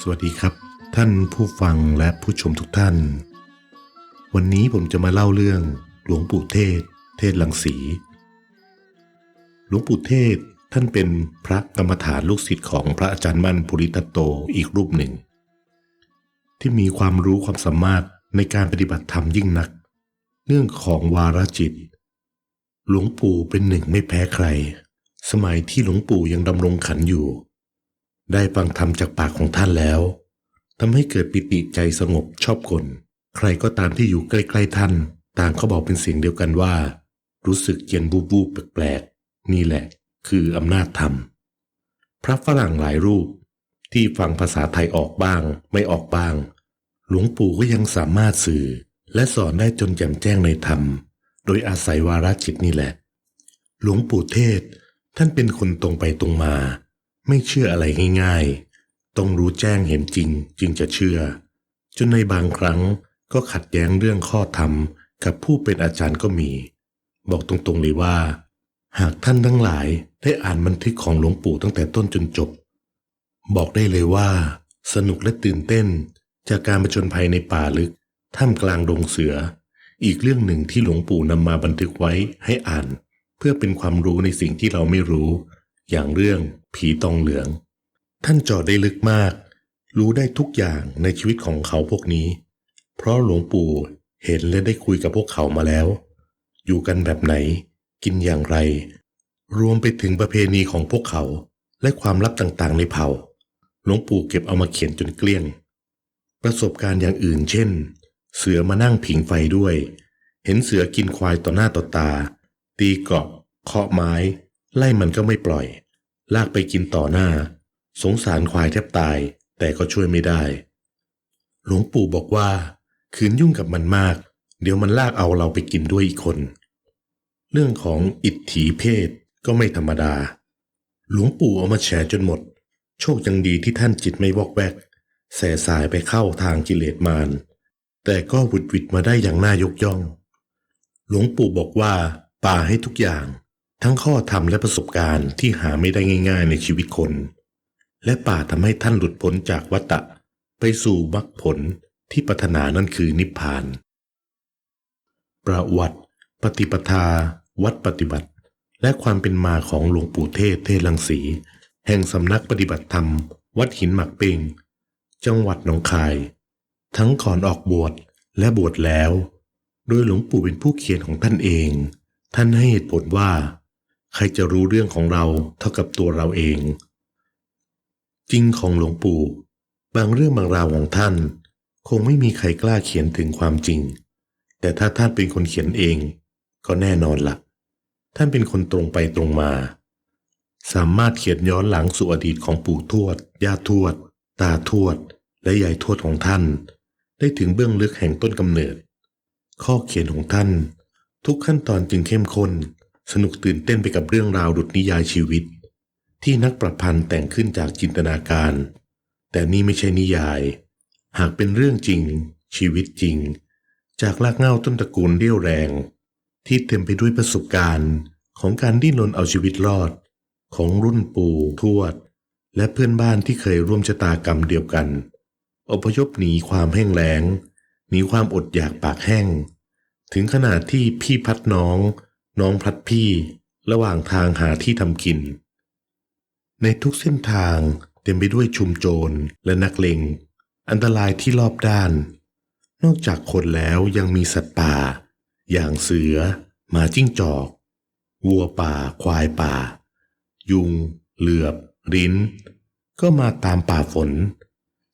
สวัสดีครับ ท่านผู้ฟังและผู้ชมทุกท่าน วันนี้ผมจะมาเล่าเรื่องหลวงปู่เทศ เทศลังสี หลวงปู่เทศท่านเป็นพระกรรมฐานลูกศิษย์ของพระอาจารย์มั่นภูริทัตโตอีกรูปหนึ่ง ที่มีความรู้ความสามารถในการปฏิบัติธรรมยิ่งนัก เรื่องของวาระจิต หลวงปู่เป็นหนึ่งไม่แพ้ใคร สมัยที่หลวงปู่ยังดำรงขันอยู่ ได้ฟังธรรมจากปากของท่านแล้วทำให้เกิดปิติใจสงบชอบกลใครก็ตามที่อยู่ใกล้ๆท่าน ต่างเขาบอกเป็นเสียงเดียวกันว่า รู้สึกเย็นบูบูแปลกๆ นี่แหละ คืออำนาจธรรม พระฝรั่งหลายรูปที่ฟังภาษาไทยออกบ้าง ไม่ออกบ้าง หลวงปู่ก็ยังสามารถสื่อ และสอนได้จนแจ่มแจ้งในธรรม โดยอาศัยวาระจิตนี่แหละ หลวงปู่เทศ ท่านเป็นคนตรงไปตรงมา ไม่เชื่ออะไรง่ายๆ ต้องรู้แจ้งเห็นจริงจึงจะเชื่อ จนในบางครั้งก็ขัดแย้งเรื่องข้อธรรมกับผู้เป็นอาจารย์ก็มี บอกตรงๆเลยว่า หากท่านทั้งหลายได้อ่านบันทึกของหลวงปู่ตั้งแต่ต้นจนจบ บอกได้เลยว่า สนุกและตื่นเต้น จากการประจนภัยในป่าลึกท่ามกลางดงเสือ อีกเรื่องหนึ่งที่หลวงปู่นำมาบันทึกไว้ให้อ่าน เพื่อเป็นความรู้ในสิ่งที่เราไม่รู้ อย่างเรื่อง ผีตองเหลือง ท่านจอดได้ลึกมาก รู้ได้ทุกอย่างในชีวิตของเขาพวกนี้ เพราะหลวงปู่เห็นและได้คุยกับพวกเขามาแล้ว อยู่กันแบบไหน กินอย่างไร รวมไปถึงประเพณีของพวกเขาและความลับต่างๆในเผ่า หลวงปู่เก็บเอามาเขียนจนเกลี้ยง ประสบการณ์อย่างอื่นเช่น เสือมานั่งผิงไฟด้วย เห็นเสือกินควายต่อหน้าต่อตา ตีเกาะเคาะไม้ ไล่มันก็ไม่ปล่อย ลากไปกินต่อหน้า สงสารควายแทบตาย แต่ก็ช่วยไม่ได้ หลวงปู่บอกว่า คืนยุ่งกับมันมาก เดี๋ยวมันลากเอาเราไปกินด้วยอีกคน เรื่องของอิทธิเพศก็ไม่ธรรมดา หลวงปู่เอามาแฉจนหมด โชคยังดีที่ท่านจิตไม่วอกแวก แส่สายไปเข้าทางกิเลสมารแต่ก็หวุดหวิดมาได้อย่างน่ายกย่อง หลวงปู่บอกว่าป่าให้ทุกอย่าง ทั้งข้อธรรมและประสบการณ์ที่หาไม่ได้ง่าย ๆ ในชีวิตคน และป่าทำให้ท่านหลุดพ้นจากวัฏฏะไปสู่มรรคผลที่ปรารถนานั่นคือนิพพาน ประวัติ ปฏิปทา วัดปฏิบัติ และความเป็นมาของหลวงปู่เทศเทศลังสี แห่งสำนักปฏิบัติธรรม วัดหินหมักเป่ง จังหวัดหนองคาย ทั้งก่อนออกบวชและบวชแล้ว โดยหลวงปู่เป็นผู้เขียนของท่านเอง ท่านให้เหตุผลว่า ใครจะรู้เรื่องของเราเท่ากับตัวเราเอง จริงของหลวงปู่ บางเรื่องบางราวของท่าน คงไม่มีใครกล้าเขียนถึงความจริง แต่ถ้าท่านเป็นคนเขียนเอง ก็แน่นอนละ่ะ ท่านเป็นคนตรงไปตรงมา สามารถเขียนย้อนหลังสู่อดีตของปู่ทวด ย่าทวด ตาทวด และยายทวดของท่าน ได้ถึงเบื้องลึกแห่งต้นกำเนิด ข้อเขียนของท่าน ทุกขั้นตอนจึงเข้มข้น สนุกตื่นเต้นไปกับเรื่องราวดุจนิยายชีวิต ที่นักประพันธ์แต่งขึ้นจากจินตนาการ แต่นี่ไม่ใช่นิยาย หากเป็นเรื่องจริง ชีวิตจริง จากรากเง้าต้นตระกูลเรี่ยวแรง ที่เต็มไปด้วยประสบการณ์ของการดิ้นรนเอาชีวิตรอด ของรุ่นปู่ทวด และเพื่อนบ้านที่เคยร่วมชะตากรรมเดียวกัน อพยพหนีความแห้งแล้งหนีความอดอยากปากแห้ง ถึงขนาดที่พี่พัดน้อง น้องพลัดพี่ระหว่างทางหาที่ทำกิน ในทุกเส้นทางเต็มไปด้วยชุมโจรและนักเลงอันตรายที่รอบด้าน นอกจากคนแล้วยังมีสัตว์ป่า อย่างเสือหมาจิ้งจอก วัวป่า ควายป่า ยุง เหลือบริ้น ก็มาตามป่าฝน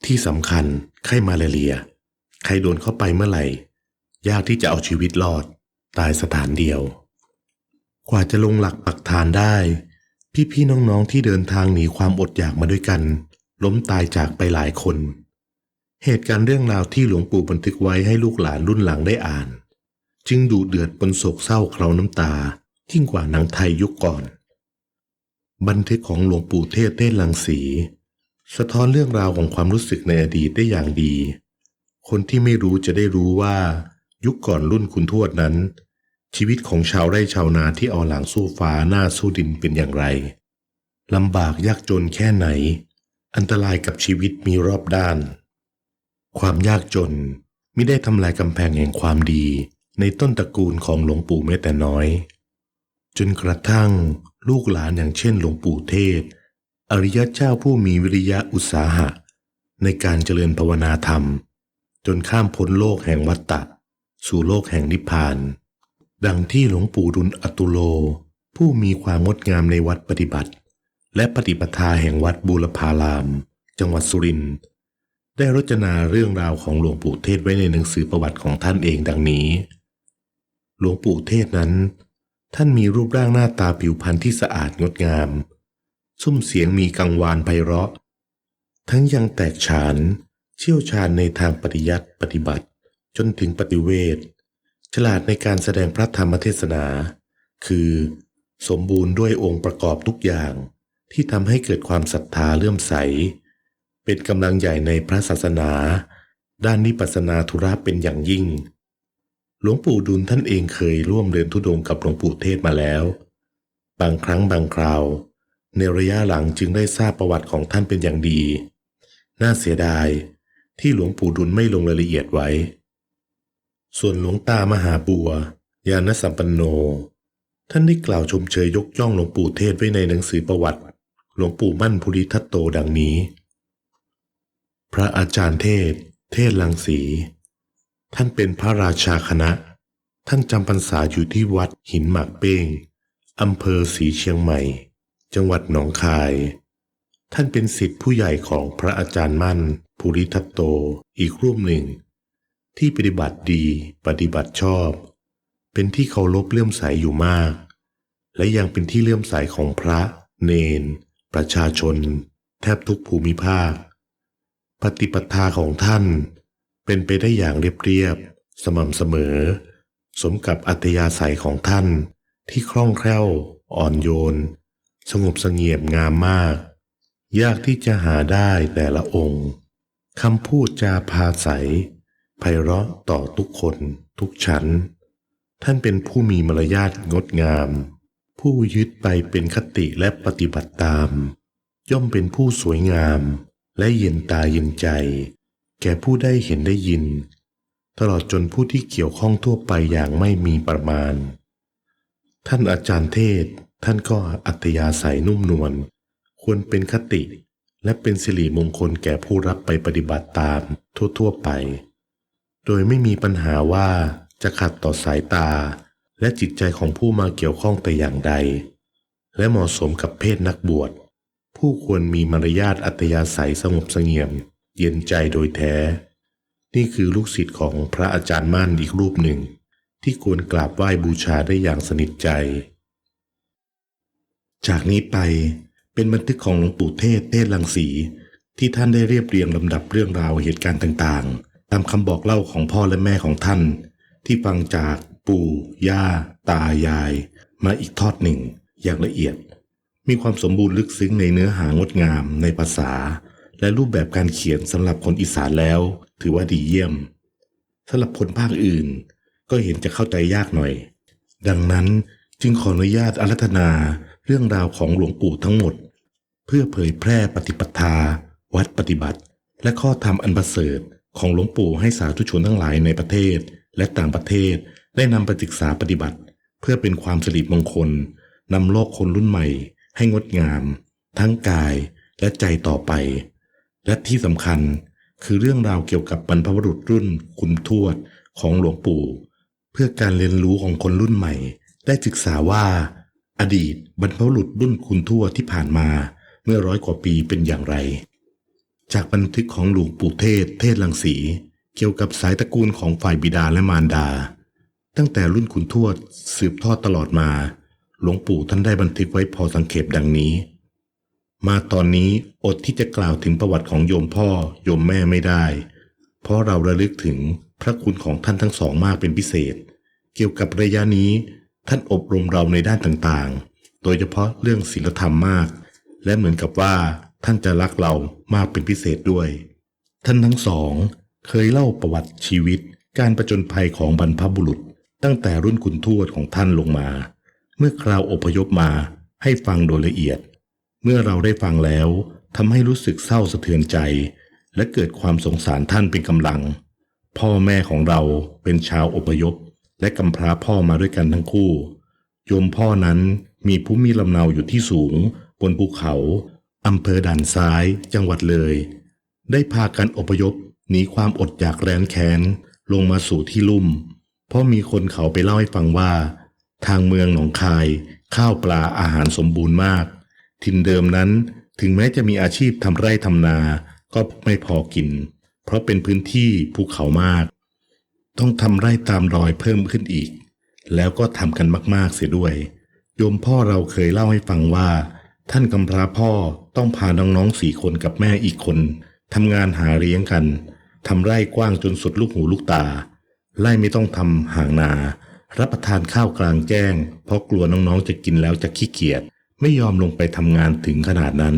ที่สำคัญไข้มาลาเรีย ใครโดนเข้าไปเมื่อไหร่ ยากที่จะเอาชีวิตรอด ตายสถานเดียว กว่าจะลงหลักปักฐานได้ พี่ๆน้องๆที่เดินทางหนีความอดอยากมาด้วยกัน ล้มตายจากไปหลายคน เหตุการณ์เรื่องราวที่หลวงปู่บันทึกไว้ให้ลูกหลานรุ่นหลังได้อ่าน จึงดูเดือดปนโศกเศร้าเคราน้ำตายิ่งกว่าหนังไทยยุคก่อน บันทึกของหลวงปู่เทศเต้ลังสี สะท้อนเรื่องราวของความรู้สึกในอดีตได้อย่างดี คนที่ไม่รู้จะได้รู้ว่า ยุคก่อนรุ่นคุณทวดนั้น ชีวิตของชาวไร่ชาวนาที่เอาหลังสู้ฟ้าหน้าสู้ดินเป็นอย่างไรลำบากยากจนแค่ไหน อันตรายกับชีวิตมีรอบด้าน ความยากจนไม่ได้ทำลายกำแพงแห่งความดีในต้นตระกูลของหลวงปู่แม้แต่น้อย จนกระทั่งลูกหลานอย่างเช่นหลวงปู่เทศ อริยเจ้าผู้มีวิริยะอุตสาหะ ในการเจริญภาวนาธรรม จนข้ามพ้นโลกแห่งวัฏฏะสู่โลกแห่งนิพพาน ดังที่หลวงปู่ดุลอตุโล ผู้มีความงดงามในวัดปฏิบัติ และปฏิปทาแห่งวัดบูรพาราม จังหวัดสุรินทร์ได้รจนาเรื่องราวของหลวงปู่เทศไว้ในหนังสือประวัติของท่านเองดังนี้ หลวงปู่เทศนั้น ท่านมีรูปร่างหน้าตาผิวพรรณที่สะอาดงดงาม ซุ้มเสียงมีกังวานไพเราะ ทั้งยังแตกฉาน เชี่ยวชาญในทางปฏิยัติปฏิบัติ จนถึงปฏิเวท ฉลาดในการแสดงพระธรรมเทศนา คือ สมบูรณ์ด้วยองค์ประกอบทุกอย่างที่ทำให้เกิดความศรัทธาเลื่อมใส เป็นกำลังใหญ่ในพระศาสนา ด้านนิปัสนาธุระเป็นอย่างยิ่ง หลวงปู่ดุลท่านเองเคยร่วมเดินทุดงกับหลวงปู่เทศมาแล้ว บางครั้งบางคราว ในระยะหลังจึงได้ทราบประวัติของท่านเป็นอย่างดี น่าเสียดายที่หลวงปู่ดุลไม่ลงรายละเอียดไว้ ส่วนหลวงตามหาบัวยานสัมปันโน ท่านได้กล่าวชมเชยยกย่องหลวงปู่เทศไว้ในหนังสือประวัติ หลวงปู่มั่นภูริทัตโตดังนี้ พระอาจารย์เทศ เทศลังสี ท่านเป็นพระราชาคณะ ท่านจำพรรษาอยู่ที่วัดหินหมากเป้งอำเภอศรีเชียงใหม่ จังหวัดหนองคาย ท่านเป็นศิษย์ผู้ใหญ่ของพระอาจารย์มั่นภูริทัตโตอีกรูปหนึ่ง ที่ปฏิบัติดีปฏิบัติชอบ เป็นที่เคารพเลื่อมใสอยู่มาก และยังเป็นที่เลื่อมใสของพระ เนน ประชาชน แทบทุกภูมิภาค ปฏิปทาของท่านเป็นไปได้อย่างเรียบๆสม่ำเสมอ สมกับอัธยาศัยของท่านที่คล่องแคล่ว อ่อนโยน สงบสงเงียมงามมาก ยากที่จะหาได้แต่ละองค์คำพูดจาพาใส ไพเราะต่อทุกคนทุกชั้น ท่านเป็นผู้มีมารยาทงดงาม ผู้ยึดไปเป็นคติและปฏิบัติตาม ย่อมเป็นผู้สวยงาม และเย็นตาเย็นใจ แก่ผู้ได้เห็นได้ยิน ตลอดจนผู้ที่เกี่ยวข้องทั่วไปอย่างไม่มีประมาณ ท่านอาจารย์เทศท่านก็อัธยาศัยนุ่มนวลควรเป็นคติ และเป็นสิริมงคลแก่ผู้รับไปปฏิบัติตามทั่วๆไป โดยไม่มีปัญหาว่าจะขัดต่อสายตา และจิตใจของผู้มาเกี่ยวข้องแต่อย่างใด และเหมาะสมกับเพศนักบวช ผู้ควรมีมารยาทอัตยาศัยสงบเสงี่ยม เย็นใจโดยแท้ นี่คือลูกศิษย์ของพระอาจารย์มั่นอีกรูปหนึ่ง ที่ควรกราบไหว้บูชาได้อย่างสนิทใจ จากนี้ไปเป็นบันทึกของหลวงปู่เทศเทศลังสีที่ท่านได้เรียบเรียงลำดับเรื่องราวเหตุการณ์ต่างๆ ตามคำบอกเล่าของพ่อและแม่ของท่าน ที่ฟังจากปู่ย่า ตายาย มาอีกทอดหนึ่ง อย่างละเอียด มีความสมบูรณ์ลึกซึ้งในเนื้อหางดงามในภาษา และรูปแบบการเขียนสำหรับคนอีสานแล้ว ถือว่าดีเยี่ยมสำหรับคนภาคอื่น ก็เห็นจะเข้าใจยากหน่อย ดังนั้นจึงขออนุญาตอารัธนาเรื่องราวของหลวงปู่ทั้งหมด เพื่อเผยแพร่ปฏิปทา วัดปฏิบัติ และข้อธรรมอันประเสริฐ ของหลวงปู่ให้สาธุชนทั้งหลายในประเทศและต่างประเทศได้นำไปศึกษาปฏิบัติ เพื่อเป็นความสิริมงคลนำโลกคนรุ่นใหม่ ให้งดงาม ทั้งกายและใจต่อไป และที่สำคัญคือเรื่องราวเกี่ยวกับบรรพบุรุษรุ่นคุณทวดของหลวงปู่ เพื่อการเรียนรู้ของคนรุ่นใหม่ ได้ศึกษาว่า อดีตบรรพบุรุษรุ่นคุณทวดที่ผ่านมา เมื่อร้อยกว่าปีเป็นอย่างไร จากบันทึกของหลวงปู่เทศ เทศลังสี เกี่ยวกับสายตระกูลของฝ่ายบิดาและมารดา ตั้งแต่รุ่นคุณทวดสืบทอดตลอดมา หลวงปู่ท่านได้บันทึกไว้พอสังเขปดังนี้ มาตอนนี้อดที่จะกล่าวถึงประวัติของโยมพ่อโยมแม่ไม่ได้ เพราะเราระลึกถึงพระคุณของท่านทั้งสองมากเป็นพิเศษ เกี่ยวกับระยะนี้ท่านอบรมเราในด้านต่างๆ โดยเฉพาะเรื่องศีลธรรมมาก และเหมือนกับว่า ท่านจะรักเรามากเป็นพิเศษด้วย ท่านทั้งสองเคยเล่าประวัติชีวิตการประจนภัยของบรรพบุรุษ ตั้งแต่รุ่นคุณทวดของท่านลงมา เมื่อคราวอพยพมาให้ฟังโดยละเอียด เมื่อเราได้ฟังแล้วทำให้รู้สึกเศร้าสะเทือนใจ และเกิดความสงสารท่านเป็นกำลัง พ่อแม่ของเราเป็นชาวอพยพ และกำพร้าพ่อมาด้วยกันทั้งคู่ โยมพ่อนั้นมีภูมิลำเนาอยู่ที่สูง บนภูเขา อำเภอด่านซ้ายจังหวัดเลย ได้พากันอพยพหนีความอดอยากแร้นแค้นลงมาสู่ที่ลุ่ม เพราะมีคนเขาไปเล่าให้ฟังว่า ทางเมืองหนองคาย ข้าวปลาอาหารสมบูรณ์มากถิ่นเดิมนั้นถึงแม้จะมีอาชีพทำไร่ทำนาก็ไม่พอกิน เพราะเป็นพื้นที่ภูเขามาก ต้องทำไร่ตามรอยเพิ่มขึ้นอีก แล้วก็ทำกันมากๆเสียด้วย โยมพ่อเราเคยเล่าให้ฟังว่า ท่านกำพร้าพ่อ ต้องพาน้องๆสี่คนกับแม่อีกคนทำงานหาเลี้ยงกันทำไร่กว้างจนสุดลูกหูลูกตา ไร่ไม่ต้องทำห่างนา รับประทานข้าวกลางแจ้ง เพราะกลัวน้องๆจะกินแล้วจะขี้เกียจไม่ยอมลงไปทำงานถึงขนาดนั้น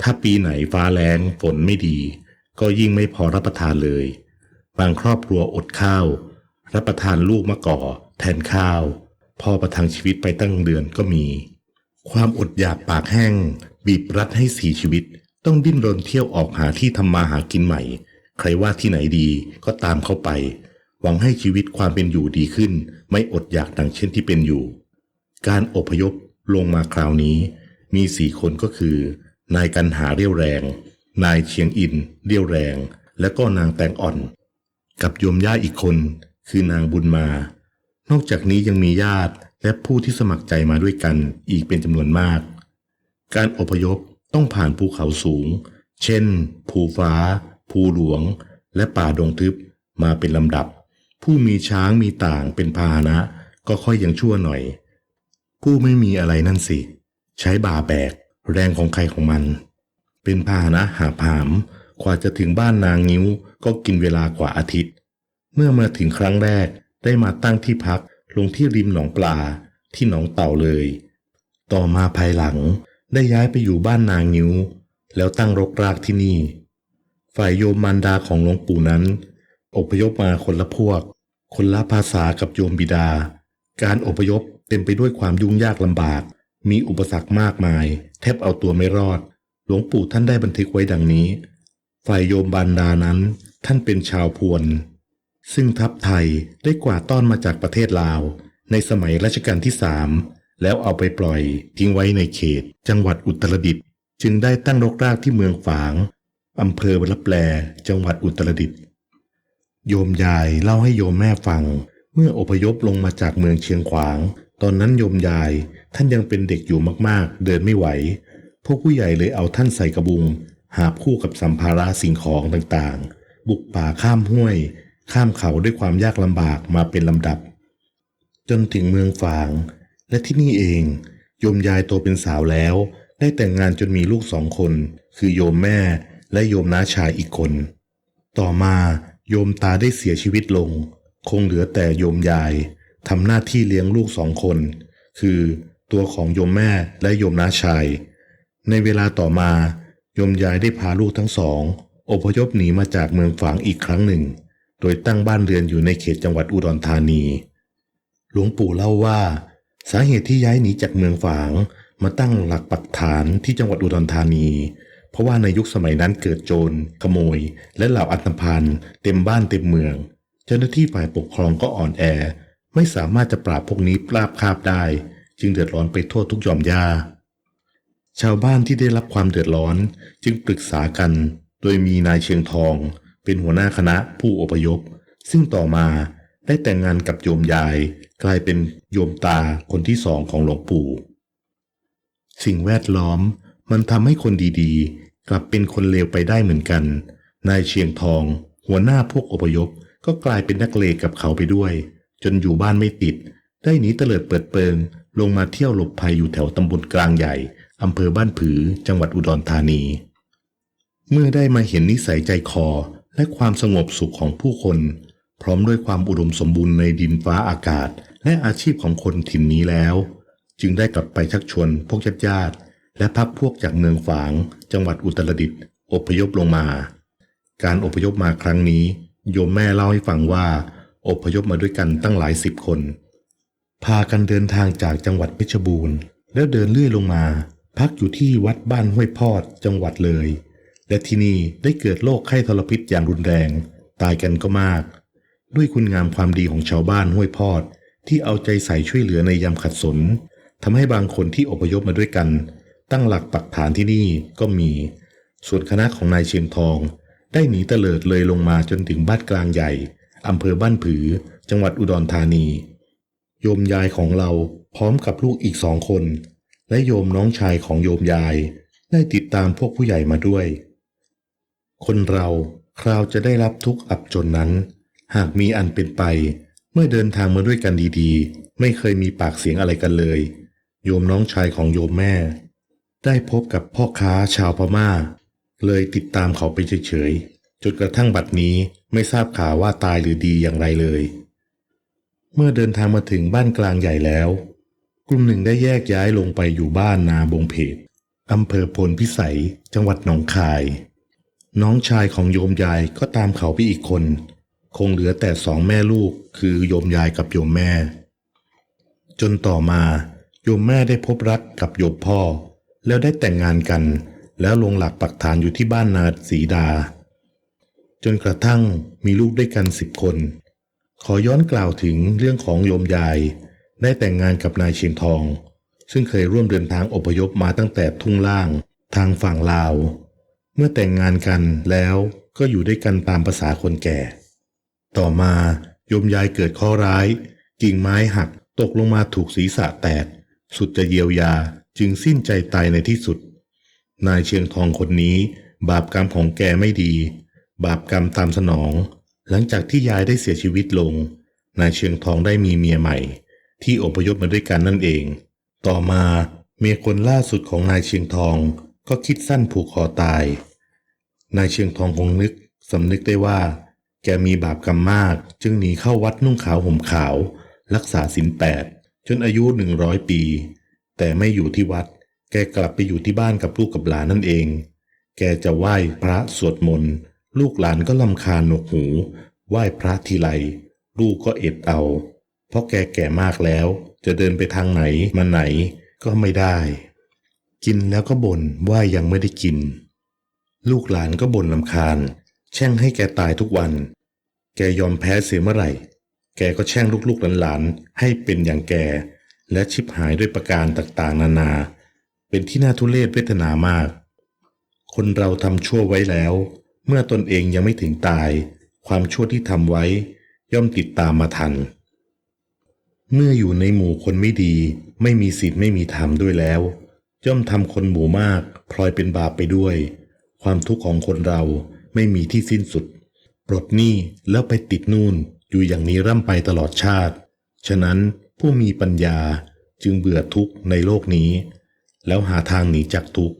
ถ้าปีไหนฟ้าแล้งฝนไม่ดี ก็ยิ่งไม่พอรับประทานเลย บางครอบครัวอดข้าว รับประทานลูกมะก่อแทนข้าว พ่อประทังชีวิตไปตั้งเดือนก็มี ความอดอยากปากแห้ง บีบรัดให้สีชีวิต ต้องดิ้นรนเที่ยวออกหาที่ทำมาหากินใหม่ ใครว่าที่ไหนดีก็ตามเข้าไป หวังให้ชีวิตความเป็นอยู่ดีขึ้น ไม่อดอยากดังเช่นที่เป็นอยู่ การอพยพลงมาคราวนี้ มีสี่คนก็คือ นายกันหาเรี่ยวแรง นายเชียงอินเรี่ยวแรง และก็นางแตงอ่อน กับโยมย่าอีกคน คือนางบุญมา นอกจากนี้ยังมีญาติ และผู้ที่สมัครใจมาด้วยกันอีกเป็นจำนวนมาก การอพยพต้องผ่านภูเขาสูง เช่น ภูฟ้า ภูหลวง และป่าดงทึบมาเป็นลำดับ ผู้มีช้างมีต่างเป็นพาหนะ ก็ค่อยยังชั่วหน่อย ผู้ไม่มีอะไรนั่นสิ ใช้บ่าแบก แรงของใครของมัน เป็นพาหนะหาผามกว่าจะถึงบ้านนางงิ้วก็กินเวลากว่าอาทิตย์ เมื่อมาถึงครั้งแรกได้มาตั้งที่พัก ลงที่ริมหนองปลาที่หนองเต่าเลย ต่อมาภายหลังได้ย้ายไปอยู่บ้านนางงิ้ว แล้วตั้งรกรากที่นี่ ฝ่ายโยมมารดาของหลวงปู่นั้น อพยพมาคนละพวก คนละภาษากับโยมบิดา การอพยพเต็มไปด้วยความยุ่งยากลำบาก มีอุปสรรคมากมาย แทบเอาตัวไม่รอด หลวงปู่ท่านได้บันทึกไว้ดังนี้ ฝ่ายโยมบารดานั้น ท่านเป็นชาวพวน ซึ่งทัพไทยได้กวาดต้อนมาจากประเทศลาว ในสมัยรัชกาลที่สามแล้วเอาไปปล่อยทิ้งไว้ในเขต จังหวัดอุตรดิตถ์จึงได้ตั้งรกรากที่เมืองฝางอำเภอลับแลจังหวัดอุตรดิตถ์โยมยายเล่าให้โยมแม่ฟัง เมื่ออพยพลงมาจากเมืองเชียงขวาง ตอนนั้นโยมยายท่านยังเป็นเด็กอยู่มากๆ เดินไม่ไหว พวกผู้ใหญ่เลยเอาท่านใส่กระบุง หาคู่กับสัมภาระสิ่งของต่างๆ บุกป่าข้ามห้วย ข้ามเขาด้วยความยากลำบากมาเป็นลำดับ จนถึงเมืองฝาง และที่นี่เองโยมยายโตเป็นสาวแล้ว ได้แต่งงานจนมีลูกสองคน คือโยมแม่และโยมน้าชายอีกคน ต่อมาโยมตาได้เสียชีวิตลง คงเหลือแต่โยมยายทำหน้าที่เลี้ยงลูกสองคน คือตัวของโยมแม่และโยมน้าชาย ในเวลาต่อมาโยมยายได้พาลูกทั้งสองอพยพหนีมาจากเมืองฝางอีกครั้งหนึ่ง โดยตั้งบ้านเรือนอยู่ในเขตจังหวัดอุดรธานี หลวงปู่เล่าว่า สาเหตุที่ย้ายหนีจากเมืองฝางมาตั้งหลักปักฐานที่จังหวัดอุดรธานี เพราะว่าในยุคสมัยนั้นเกิดโจรขโมย และเหล่าอัตพานเต็มบ้านเต็มเมือง เจ้าหน้าที่ฝ่ายปกครองก็อ่อนแอ ไม่สามารถจะปราบพวกนี้ปราบคาบได้ จึงเดือดร้อนไปทั่วทุกหย่อมย่าชาวบ้านที่ได้รับความเดือดร้อนจึงปรึกษากัน โดยมีนายเชียงทอง เป็นหัวหน้าคณะผู้อพยพ ซึ่งต่อมาได้แต่งงานกับโยมยาย กลายเป็นโยมตาคนที่สองของหลวงปู่ สิ่งแวดล้อมมันทำให้คนดีๆ กลับเป็นคนเลวไปได้เหมือนกัน นายเชียงทอง หัวหน้าพวกอพยพ ก็กลายเป็นนักเลงกับเขาไปด้วย จนอยู่บ้านไม่ติด ได้หนีเตลิดเปิดเปิง ลงมาเที่ยวหลบภัยอยู่แถวตำบลกลางใหญ่อำเภอบ้านผือจังหวัดอุดรธานี เมื่อได้มาเห็นนิสัยใจคอ และความสงบสุขของผู้คน พร้อมด้วยความอุดมสมบูรณ์ในดินฟ้าอากาศ และอาชีพของคนถิ่นนี้แล้ว จึงได้กลับไปชักชวนพวกญาติญาติและพักพวกจากเมืองฝาง จังหวัดอุตรดิตถ์อพยพลงมา การอพยพมาครั้งนี้ โยมแม่เล่าให้ฟังว่า อพยพมาด้วยกันตั้งหลายสิบคน พากันเดินทางจากจังหวัดเพชรบูรณ์ แล้วเดินเลื่อยลงมา พักอยู่ที่วัดบ้านห้วยพอดจังหวัดเลย และที่นี่ได้เกิดโรคไข้ทรพิษอย่างรุนแรง ตายกันก็มาก ด้วยคุณงามความดีของชาวบ้านห้วยพอด ที่เอาใจใส่ช่วยเหลือในยามขัดสนทำให้บางคนที่อพยพมาด้วยกัน ตั้งหลักปักฐานที่นี่ก็มี ส่วนคณะของนายเชียงทอง ได้หนีเตลิดเลยลงมาจนถึงบ้านกลางใหญ่อำเภอบ้านผือ จังหวัดอุดรธานี โยมยายของเราพร้อมกับลูกอีกสองคน และโยมน้องชายของโยมยาย ได้ติดตามพวกผู้ใหญ่มาด้วย คนเราคราวจะได้รับทุกข์อับจนนั้น หากมีอันเป็นไป เมื่อเดินทางมาด้วยกันดีๆ ไม่เคยมีปากเสียงอะไรกันเลย โยมน้องชายของโยมแม่ ได้พบกับพ่อค้าชาวพม่า เลยติดตามเขาไปเฉยๆจนกระทั่งบัดนี้ไม่ทราบข่าวว่าตายหรือดีอย่างไรเลย เมื่อเดินทางมาถึงบ้านกลางใหญ่แล้ว กลุ่มหนึ่งได้แยกย้ายลงไปอยู่บ้านนาบงเพดอำเภอพลพิสัย จังหวัดหนองคาย น้องชายของโยมยายก็ตามเขาไปอีกคน คงเหลือแต่สองแม่ลูกคือโยมยายกับโยมแม่ จนต่อมาโยมแม่ได้พบรักกับโยมพ่อ แล้วได้แต่งงานกัน แล้วลงหลักปักฐานอยู่ที่บ้านนาสีดา จนกระทั่งมีลูกด้วยกันสิบคน ขอย้อนกล่าวถึงเรื่องของโยมยาย ได้แต่งงานกับนายเชียงทอง ซึ่งเคยร่วมเดินทางอพยพมาตั้งแต่ทุ่งล่าง ทางฝั่งลาว เมื่อแต่งงานกันแล้วก็อยู่ด้วยกันตามภาษาคนแก่ ต่อมาโยมยายเกิดข้อร้าย กิ่งไม้หักตกลงมาถูกศีรษะแตก สุดจะเยียวยาจึงสิ้นใจตายในที่สุด นายเชียงทองคนนี้ บาปกรรมของแกไม่ดี บาปกรรมตามสนอง หลังจากที่ยายได้เสียชีวิตลง นายเชียงทองได้มีเมียใหม่ ที่อพยพมาด้วยกันนั่นเอง ต่อมาเมียคนล่าสุดของนายเชียงทอง ก็คิดสั้นผูกคอตาย นายเชียงทองคงนึกสำนึกได้ว่า แกมีบาปกรรมมาก จึงหนีเข้าวัดนุ่งขาวห่มขาว รักษาศีลแปดจนอายุหนึ่งร้อยปี แต่ไม่อยู่ที่วัด แกกลับไปอยู่ที่บ้านกับลูกกับหลานนั่นเอง แกจะไหว้พระสวดมนต์ลูกหลานก็ลำคาญหนวกหู ไหว้พระทีไรลูกก็เอ็ดเอา เพราะแกแก่มากแล้ว จะเดินไปทางไหนมาไหนก็ไม่ได้ กินแล้วก็บ่นว่ายังไม่ได้กิน ลูกหลานก็บ่นลำคาญ แช่งให้แกตายทุกวัน แกยอมแพ้เสียเมื่อไหร่ แกก็แช่งลูกๆหลานๆให้เป็นอย่างแก และชิบหายด้วยประการต่างๆ นานา เป็นที่น่าทุเรศเวทนามาก คนเราทำชั่วไว้แล้ว เมื่อตนเองยังไม่ถึงตาย ความชั่วที่ทำไว้ ย่อมติดตามมาทัน เมื่ออยู่ในหมู่คนไม่ดี ไม่มีศีลไม่มีธรรมด้วยแล้ว ย่อมทำคนหมู่มากพลอยเป็นบาปไปด้วย ความทุกข์ของคนเราไม่มีที่สิ้นสุด ปลดหนี้แล้วไปติดนู่นอยู่อย่างนี้ร่ำไปตลอดชาติ ฉะนั้นผู้มีปัญญาจึงเบื่อทุกข์ในโลกนี้ แล้วหาทางหนีจากทุกข์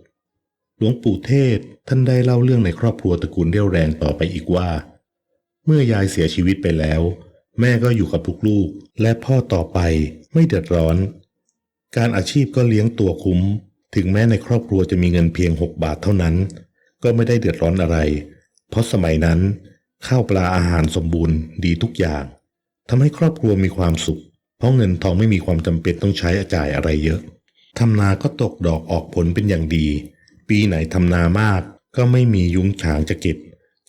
หลวงปู่เทศท่านได้เล่าเรื่องในครอบครัวตระกูลเรี่ยวแรงต่อไปอีกว่า เมื่อยายเสียชีวิตไปแล้ว แม่ก็อยู่กับลูกๆและพ่อต่อไปไม่เดือดร้อน การอาชีพก็เลี้ยงตัวคุ้ม ถึงแม้ในครอบครัวจะมีเงินเพียง 6 บาทเท่านั้น ก็ไม่ได้เดือดร้อนอะไร เพราะสมัยนั้น ข้าวปลาอาหารสมบูรณ์ดีทุกอย่างทำให้ครอบครัวมีความสุข เพราะเงินทองไม่มีความจำเป็นต้องใช้จ่ายอะไรเยอะทำนาก็ตกดอกออกผลเป็นอย่างดี ปีไหนทำนามากก็ไม่มียุ้งฉางจะเก็บ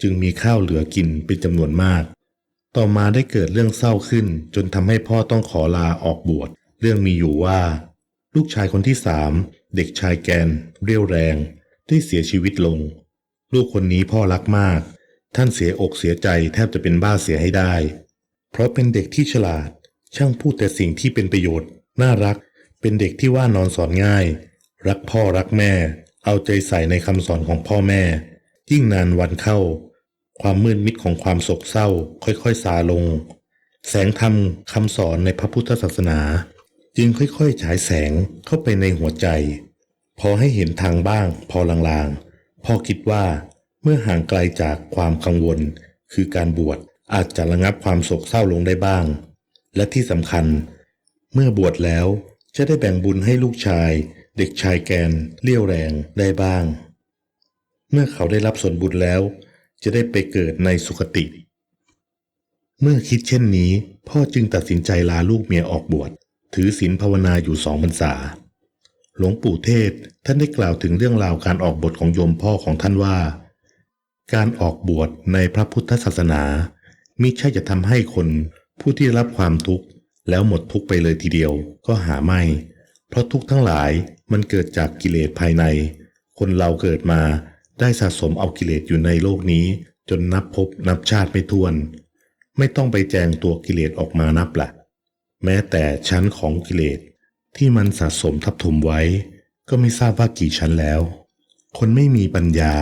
จึงมีข้าวเหลือกินเป็นจำนวนมาก ต่อมาได้เกิดเรื่องเศร้าขึ้น จนทำให้พ่อต้องขอลาออกบวชเรื่องมีอยู่ว่า ลูกชายคนที่สาม เด็กชายแกน เรียวแรง ได้เสียชีวิตลง ลูกคนนี้พ่อรักมาก ท่านเสียอกเสียใจแทบจะเป็นบ้าเสียให้ได้ เพราะเป็นเด็กที่ฉลาด ช่างพูดแต่สิ่งที่เป็นประโยชน์ น่ารัก เป็นเด็กที่ว่านอนสอนง่าย รักพ่อรักแม่ เอาใจใส่ในคำสอนของพ่อแม่ ยิ่งนานวันเข้า ความมืดมิดของความโศกเศร้า ค่อยๆสาลง แสงธรรมคำสอนในพระพุทธศาสนา จึงค่อยๆ ฉายแสงเข้าไปในหัวใจ พอให้เห็นทางบ้างพอลางๆ พ่อคิดว่าเมื่อห่างไกลจากความกังวล คือการบวชอาจจะระงับความโศกเศร้าลงได้บ้าง และที่สำคัญ เมื่อบวชแล้วจะได้แบ่งบุญให้ลูกชาย เด็กชายแกนเลี้ยวแรงได้บ้าง เมื่อเขาได้รับส่วนบุญแล้ว จะได้ไปเกิดในสุคติ เมื่อคิดเช่นนี้ พ่อจึงตัดสินใจลาลูกเมียออกบวช ถือศีลภาวนาอยู่สองพรรษา หลวงปู่เทศท่านได้กล่าวถึงเรื่องราวการออกบทของโยมพ่อของท่านว่า การออกบวชในพระพุทธศาสนา มิใช่จะทำให้คนผู้ที่รับความทุกข์แล้วหมดทุกข์ไปเลยทีเดียวก็หาไม่ เพราะทุกข์ทั้งหลายมันเกิดจากกิเลสภายใน คนเราเกิดมาได้สะสมเอากิเลสอยู่ในโลกนี้ จนนับพบนับชาติไม่ถ้วน ไม่ต้องไปแจงตัวกิเลสออกมานับละ แม้แต่ชั้นของกิเลสที่มันสะสมทับถมไว้ ก็ไม่ทราบว่ากี่ชั้นแล้ว คนไม่มีปัญญา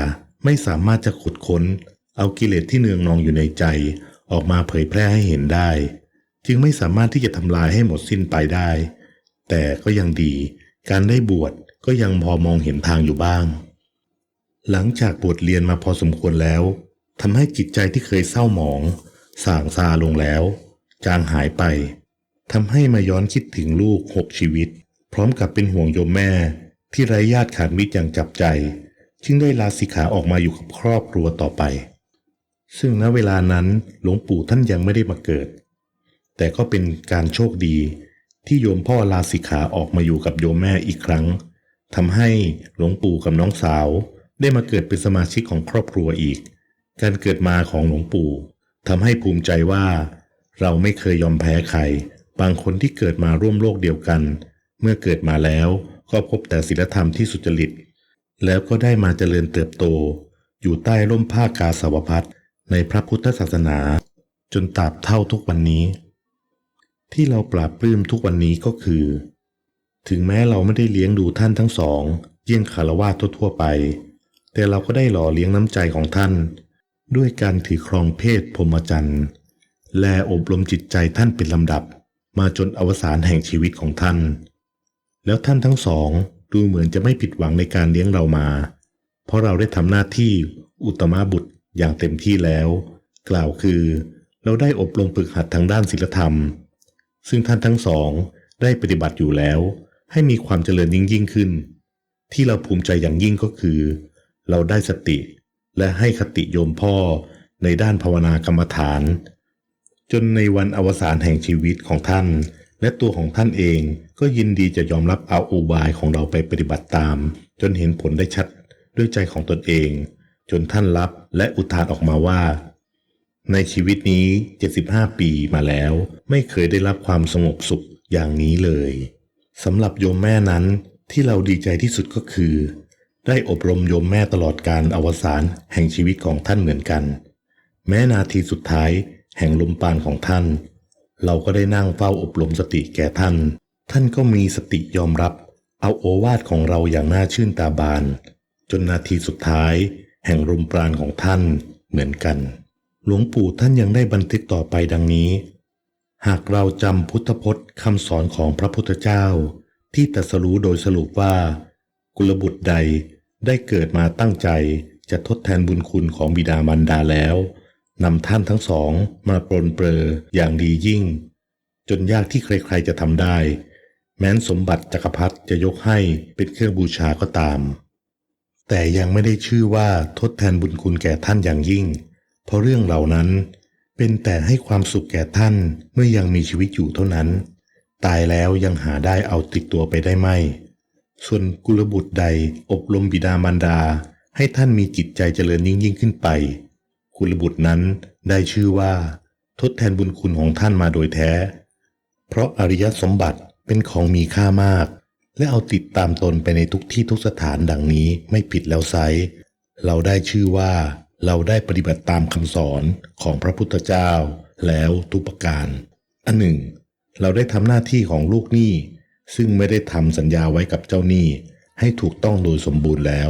ไม่สามารถจะขุดค้น เอากิเลสที่เนืองนองอยู่ในใจ ออกมาเผยแพร่ให้เห็นได้ จึงไม่สามารถที่จะทำลายให้หมดสิ้นไปได้ แต่ก็ยังดี การได้บวชก็ยังพอมองเห็นทางอยู่บ้าง หลังจากบวชเรียนมาพอสมควรแล้วทำให้จิตใจที่เคยเศร้าหมองส่างซาลงแล้ว จางหายไป ทำให้มาย้อนคิดถึงลูกหกชีวิต พร้อมกับเป็นห่วงโยมแม่ ที่ไร้ญาติขาดมิตรอย่างจับใจ จึงได้ลาสิกขาออกมาอยู่กับครอบครัวต่อไป ซึ่งณเวลานั้นหลวงปู่ท่านยังไม่ได้มาเกิด แต่ก็เป็นการโชคดีที่โยมพ่อลาสิกขาออกมาอยู่กับโยมแม่อีกครั้งทำให้หลวงปู่กับน้องสาว ได้มาเกิดเป็นสมาชิกของครอบครัวอีก การเกิดมาของหลวงปู่ทำให้ภูมิใจว่า เราไม่เคยยอมแพ้ใคร บางคนที่เกิดมาร่วมโลกเดียวกัน เมื่อเกิดมาแล้วก็พบแต่ศีลธรรมที่สุจริต แล้วก็ได้มาเจริญเติบโต อยู่ใต้ร่มผ้ากาสาวพัดในพระพุทธศาสนา จนตราบเท่าทุกวันนี้ ที่เราปราบปลื้มทุกวันนี้ก็คือ ถึงแม้เราไม่ได้เลี้ยงดูท่านทั้งสองเยี่ยงคารวะทั่วๆไป แต่เราก็ได้หล่อเลี้ยงน้ำใจของท่าน ด้วยการถือครองเพศพรหมจรรย์ และอบรมจิตใจท่านเป็นลำดับ มาจนอวสานแห่งชีวิตของท่าน แล้วท่านทั้งสองดูเหมือนจะไม่ผิดหวังในการเลี้ยงเรามา เพราะเราได้ทำหน้าที่อุตมะบุตรอย่างเต็มที่แล้ว กล่าวคือ เราได้อบรมฝึกหัดทางด้านศีลธรรม ซึ่งท่านทั้งสองได้ปฏิบัติอยู่แล้ว ให้มีความเจริญยิ่งยิ่งขึ้น ที่เราภูมิใจอย่างยิ่งก็คือ เราได้สติและให้คติโยมพ่อในด้านภาวนากรรมฐาน จนในวันอวสานแห่งชีวิตของท่าน และตัวของท่านเองก็ยินดีจะยอมรับเอาอุบายของเราไปปฏิบัติตาม จนเห็นผลได้ชัดด้วยใจของตนเอง จนท่านรับและอุทานออกมาว่า ในชีวิตนี้ 75 ปีมาแล้ว ไม่เคยได้รับความสงบสุขอย่างนี้เลยสำหรับโยมแม่นั้นที่เราดีใจที่สุดก็คือ ได้อบรมโยมแม่ตลอดการอวสานแห่งชีวิตของท่านเหมือนกัน แม้นาทีสุดท้าย แห่งลมปานของท่าน เราก็ได้นั่งเฝ้าอบรมสติแก่ท่าน ท่านก็มีสติยอมรับ เอาโอวาทของเราอย่างน่าชื่นตาบาน จนนาทีสุดท้าย แห่งลมปราณของท่านเหมือนกัน หลวงปู่ท่านยังได้บันทึกต่อไปดังนี้ หากเราจำพุทธพจน์คำสอนของพระพุทธเจ้า ที่ตรัสรู้โดยสรุปว่า กุลบุตรใดได้เกิดมาตั้งใจจะทดแทนบุญคุณของบิดามารดาแล้ว นำท่านทั้งสองมาปรนเปรออย่างดียิ่ง จนยากที่ใครๆจะทำได้ แม้นสมบัติจักรพรรดิจะยกให้เป็นเครื่องบูชาก็ตาม แต่ยังไม่ได้ชื่อว่าทดแทนบุญคุณแก่ท่านอย่างยิ่ง เพราะเรื่องเหล่านั้นเป็นแต่ให้ความสุขแก่ท่านเมื่อยังมีชีวิตอยู่เท่านั้น ตายแล้วยังหาได้เอาติดตัวไปได้ไม่ ส่วนกุลบุตรใดอบรมบิดามารดา ให้ท่านมีจิตใจเจริญยิ่งยิ่งขึ้นไป กุลบุตรนั้นได้ชื่อว่า ทดแทนบุญคุณของท่านมาโดยแท้ เพราะอริยสมบัติเป็นของมีค่ามาก และเอาติดตามตนไปในทุกที่ทุกสถานดังนี้ไม่ผิดแล้วไซเราได้ชื่อว่าเราได้ปฏิบัติตามคำสอนของพระพุทธเจ้า แล้วทุกประการอันหนึ่ง เราได้ทำหน้าที่ของลูกหนี้ซึ่งไม่ได้ทำสัญญาไว้กับเจ้าหนี้ให้ถูกต้องโดยสมบูรณ์แล้ว